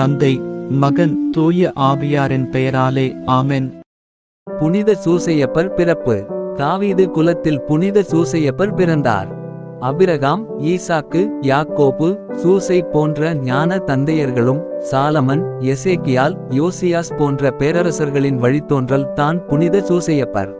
தந்தை மகன் தூய ஆவியாரின் பெயராலே ஆமென். புனித சூசையப்பர் பிறப்பு. தாவீது குலத்தில் புனித சூசையப்பர் பிறந்தார். அபிரகாம் ஈசாக்கு யாக்கோபு சூசை போன்ற ஞான தந்தையர்களும் சாலமன் எசேக்கியால் யோசியாஸ் போன்ற பேரரசர்களின் வழித்தோன்றல் தான் புனித சூசையப்பர்.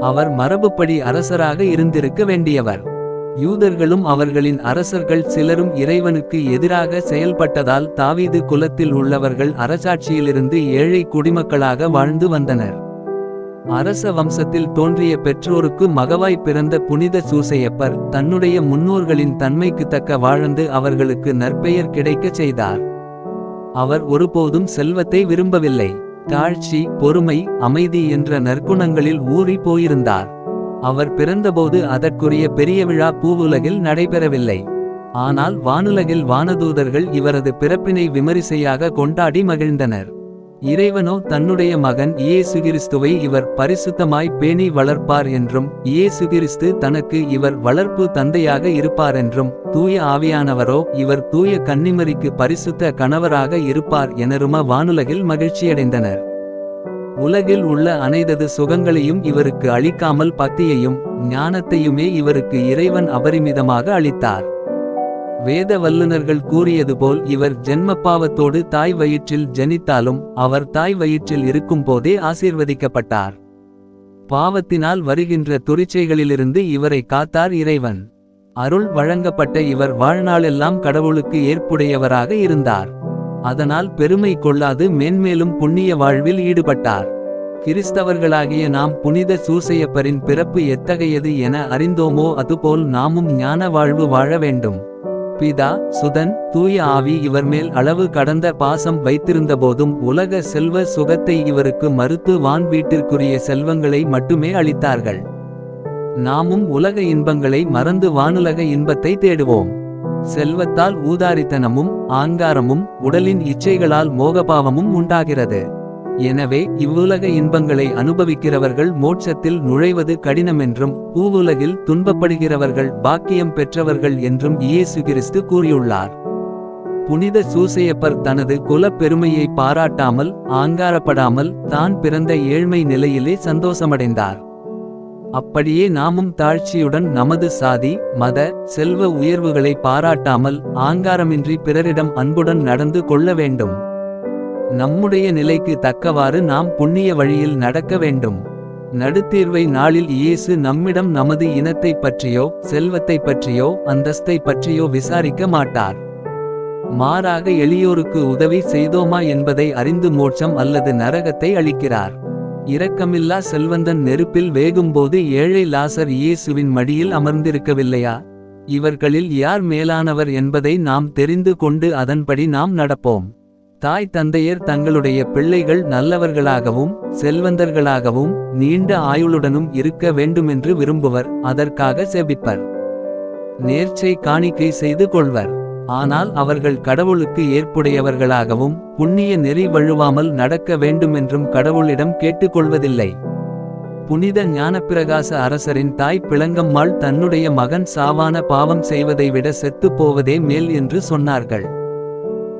அவர் மரபுப்படி அரசராக இருந்திருக்க வேண்டியவர். யூதர்களும் அவர்களின் அரசர்கள் சிலரும் இறைவனுக்கு எதிராக செயல்பட்டதால் தாவீது குலத்தில் உள்ளவர்கள் அரசாட்சியிலிருந்து ஏழை குடிமக்களாக வாழ்ந்து வந்தனர். அரச வம்சத்தில் தோன்றிய பெற்றோருக்கு மகவாய் பிறந்த புனித சூசையப்பர் தன்னுடைய முன்னோர்களின் தன்மைக்கு தக்க வாழ்ந்து அவர்களுக்கு நற்பெயர் கிடைக்கச் செய்தார். அவர் ஒருபோதும் செல்வத்தை விரும்பவில்லை. தாழ்ச்சி பொறுமை அமைதி என்ற நற்குணங்களில் ஊறி போயிருந்தார். அவர் பிறந்தபோது அதற்குரிய பெரிய விழா பூவுலகில் நடைபெறவில்லை. ஆனால் வானுலகில் வானதூதர்கள் இவரது பிறப்பினை விமரிசையாக கொண்டாடி மகிழ்ந்தனர். இறைவனோ தன்னுடைய மகன் இயேசு கிறிஸ்துவை இவர் பரிசுத்தமாய் பேணி வளர்ப்பார் என்றும் இயேசு கிறிஸ்து தனக்கு இவர் வளர்ப்பு தந்தையாக இருப்பார் என்றும் தூய ஆவியானவரோ இவர் தூய கன்னிமரிக்கு பரிசுத்த கணவராக இருப்பார் எனரும வானுலகில் மகிழ்ச்சியடைந்தனர். உலகில் உள்ள அனைதது சுகங்களையும் இவருக்கு அளிக்காமல் பக்தியையும் ஞானத்தையுமே இவருக்கு இறைவன் அபரிமிதமாக அளித்தார். வேத வல்லுநர்கள் கூறியது போல் இவர் ஜென்மப்பாவத்தோடு தாய் வயிற்றில் ஜனித்தாலும் அவர் தாய் வயிற்றில் இருக்கும் போதே ஆசீர்வதிக்கப்பட்டார். பாவத்தினால் வருகின்ற துரிச்சைகளிலிருந்து இவரை காத்தார் இறைவன். அருள் வழங்கப்பட்ட இவர் வாழ்நாளெல்லாம் கடவுளுக்கு ஏற்புடையவராக இருந்தார். அதனால் பெருமை கொள்ளாது மேன்மேலும் புண்ணிய வாழ்வில் ஈடுபட்டார். கிறிஸ்தவர்களாகிய நாம் புனித சூசையப்பரின் பிறப்பு எத்தகையது என அறிந்தோமோ அதுபோல் நாமும் ஞான வாழ்வு வாழ வேண்டும். பிதா சுதன் தூய ஆவி இவர் மேல் அளவு கடந்த பாசம் வைத்திருந்தபோதும் உலக செல்வ சுகத்தை இவருக்கு மறுத்து வான் வீட்டிற்குரிய செல்வங்களை மட்டுமே அளித்தார்கள். நாமும் உலக இன்பங்களை மறந்து வானுலக இன்பத்தை தேடுவோம். செல்வத்தால் ஊதாரித்தனமும் ஆங்காரமும் உடலின் இச்சைகளால் மோகபாவமும் உண்டாகிறது. எனவே இவ்வுலக இன்பங்களை அனுபவிக்கிறவர்கள் மோட்சத்தில் நுழைவது கடினமென்றும் பூவுலகில் துன்பப்படுகிறவர்கள் பாக்கியம் பெற்றவர்கள் என்றும் இயேசு கிறிஸ்து கூறியுள்ளார். புனித சூசையப்பர் தனது குலப் பெருமையை பாராட்டாமல் ஆங்காரப்படாமல் தான் பிறந்த ஏழ்மை நிலையிலே சந்தோஷமடைந்தார். அப்படியே நாமும் தாழ்ச்சியுடன் நமது சாதி மத செல்வ உயர்வுகளை பாராட்டாமல் ஆங்காரமின்றி பிறரிடம் அன்புடன் நடந்து கொள்ள வேண்டும். நம்முடைய நிலைக்கு தக்கவாறு நாம் புண்ணிய வழியில் நடக்க வேண்டும். நடுத்தீர்வை நாளில் இயேசு நம்மிடம் நமது இனத்தை பற்றியோ செல்வத்தை பற்றியோ அந்தஸ்தை பற்றியோ விசாரிக்க மாட்டார். மாறாக எளியோருக்கு உதவி செய்தோமா என்பதை அறிந்து மோட்சம் அல்லது நரகத்தை அளிக்கிறார். இரக்கமில்லா செல்வந்தன் நெருப்பில் வேகும்போது ஏழை லாசர் இயேசுவின் மடியில் அமர்ந்திருக்கவில்லையா? இவர்களில் யார் மேலானவர் என்பதை நாம் தெரிந்து கொண்டு அதன்படி நாம் நடப்போம். தாய் தந்தையர் தங்களுடைய பிள்ளைகள் நல்லவர்களாகவும் செல்வந்தர்களாகவும் நீண்ட ஆயுளுடனும் இருக்க வேண்டுமென்று விரும்புவர் அதற்காக செபிப்பர். நேர்ச்சை காணிக்கை செய்து கொள்வர். ஆனால் அவர்கள் கடவுளுக்கு ஏற்புடையவர்களாகவும் புண்ணிய நெறி வழுவாமல் நடக்க வேண்டுமென்றும் கடவுளிடம் கேட்டுக்கொள்வதில்லை. புனித ஞானப்பிரகாச அரசரின் தாய் பிளங்கம்மாள் தன்னுடைய மகன் சாவான பாவம் செய்வதை விட செத்துப் போவதே மேல் என்று சொன்னார்கள்.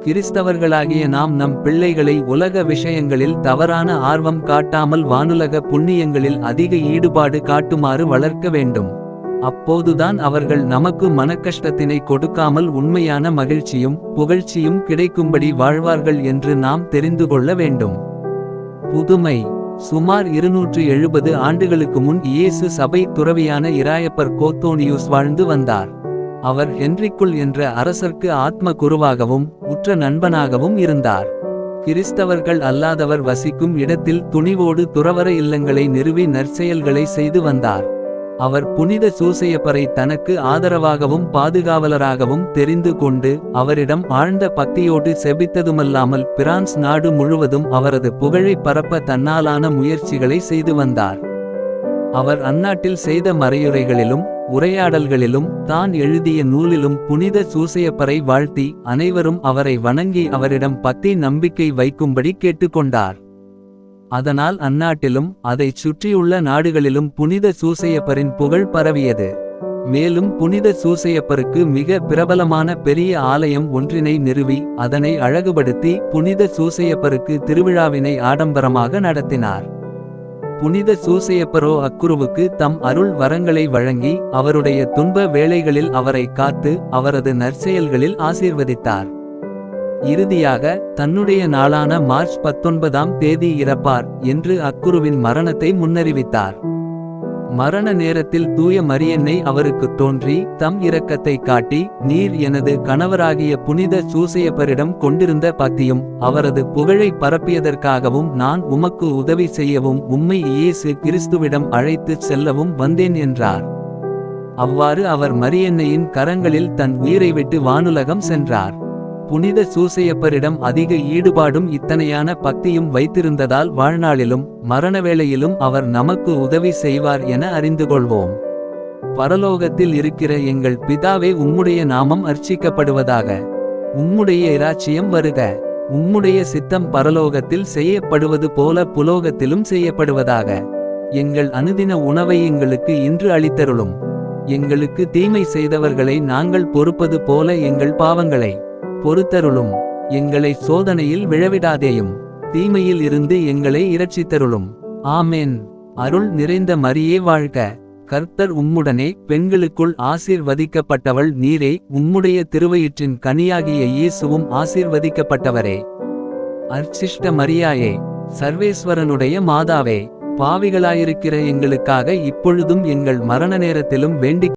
கிறிஸ்தவர்களாகிய நாம் நம் பிள்ளைகளை உலக விஷயங்களில் தவறான ஆர்வம் காட்டாமல் வானுலக புண்ணியங்களில் அதிக ஈடுபாடு காட்டுமாறு வளர்க்க வேண்டும். அப்போதுதான் அவர்கள் நமக்கு மனக்கஷ்டத்தினை கொடுக்காமல் உண்மையான மகிழ்ச்சியும் புகழ்ச்சியும் கிடைக்கும்படி வாழ்வார்கள் என்று நாம் தெரிந்து கொள்ள வேண்டும். புதுமை. சுமார் இருநூற்று எழுபது ஆண்டுகளுக்கு முன் இயேசு சபை துறவியான இராயப்பர் கோத்தோனியூஸ் வாழ்ந்து வந்தார். அவர் ஹென்றிக்குள் என்ற அரசர்க்கு ஆத்ம குருவாகவும் உற்ற நண்பனாகவும் இருந்தார். கிறிஸ்தவர்கள் அல்லாதவர் வசிக்கும் இடத்தில் துணிவோடு துறவர இல்லங்களை நிறுவி நற்செயல்களை செய்து வந்தார். அவர் புனித சூசையப்பரை தனக்கு ஆதரவாகவும் பாதுகாவலராகவும் தெரிந்து கொண்டு அவரிடம் ஆழ்ந்த பக்தியோடு செபித்ததுமல்லாமல் பிரான்ஸ் நாடு முழுவதும் அவரது புகழை பரப்ப தன்னாலான முயற்சிகளை செய்து வந்தார். அவர் அந்நாட்டில் செய்த மறையுரைகளிலும் உரையாடல்களிலும் தான் எழுதிய நூலிலும் புனித சூசையப்பரை வாழ்த்தி அனைவரும் அவரை வணங்கி அவரிடம் பக்தி நம்பிக்கை வைக்கும்படி கேட்டுக்கொண்டார். அதனால் அந்நாட்டிலும் அதைச் சுற்றியுள்ள நாடுகளிலும் புனித சூசையப்பரின் புகழ் பரவியது. மேலும் புனித சூசையப்பருக்கு மிக பிரபலமான பெரிய ஆலயம் ஒன்றினை நிறுவி அதனை அழகுபடுத்தி புனித சூசையப்பருக்கு திருவிழாவினை ஆடம்பரமாக நடத்தினார். புனித சூசையப்பரோ அக்குருவுக்கு தம் அருள் வரங்களை வழங்கி அவருடைய துன்ப வேளைகளில் அவரை காத்து அவரது நற்செயல்களில் ஆசீர்வதித்தார். இறுதியாக தன்னுடைய நாளான மார்ச் பத்தொன்பதாம் தேதி இறப்பார் என்று அக்குருவின் மரணத்தை முன்னறிவித்தார். மரண நேரத்தில் தூய மரியன்னை அவருக்கு தோன்றி தம் இரக்கத்தை காட்டி நீர் எனது கணவராகிய புனித சூசையப்பரிடம் கொண்டிருந்த பக்தியும் அவரது புகழை பரப்பியதற்காகவும் நான் உமக்கு உதவி செய்யவும் உம்மை இயேசு கிறிஸ்துவிடம் அழைத்துச் செல்லவும் வந்தேன் என்றார். அவ்வாறு அவர் மரியன்னையின் கரங்களில் தன் உயிரை விட்டு வானுலகம் சென்றார். புனித சூசையப்பரிடம் அதிக ஈடுபாடும் இத்தனையான பக்தியும் வைத்திருந்ததால் வாழ்நாளிலும் மரணவேளையிலும் அவர் நமக்கு உதவி செய்வார் என அறிந்து கொள்வோம் பரலோகத்தில் இருக்கிற எங்கள் பிதாவே உம்முடைய நாமம் அர்ச்சிக்கப்படுவதாக. உம்முடைய இராச்சியம் வருக. உம்முடைய சித்தம் பரலோகத்தில் செய்யப்படுவது போல புலோகத்திலும் செய்யப்படுவதாக. எங்கள் அனுதின உணவை எங்களுக்கு இன்று அளித்தருளும். எங்களுக்கு தீமை செய்தவர்களை நாங்கள் பொறுப்பது போல எங்கள் பாவங்களை. பொறுத்தருளும். எங்களை சோதனையில் விழவிடாதேயும். தீமையில் இருந்து எங்களை இரட்சித்தருளும். ஆமேன். அருள் நிறைந்த மரியே வாழ்க. கர்த்தர் உம்முடனே பெண்களுக்குள் ஆசீர்வதிக்கப்பட்டவள் நீரே. உம்முடைய திருவயிற்றின் கனியாகிய இயேசுவும் ஆசீர்வதிக்கப்பட்டவரே. அர்ச்சிஷ்ட மரியாயே சர்வேஸ்வரனுடைய மாதாவே பாவிகளாயிருக்கிற எங்களுக்காக இப்பொழுதும் எங்கள் மரண நேரத்திலும் வேண்டிக்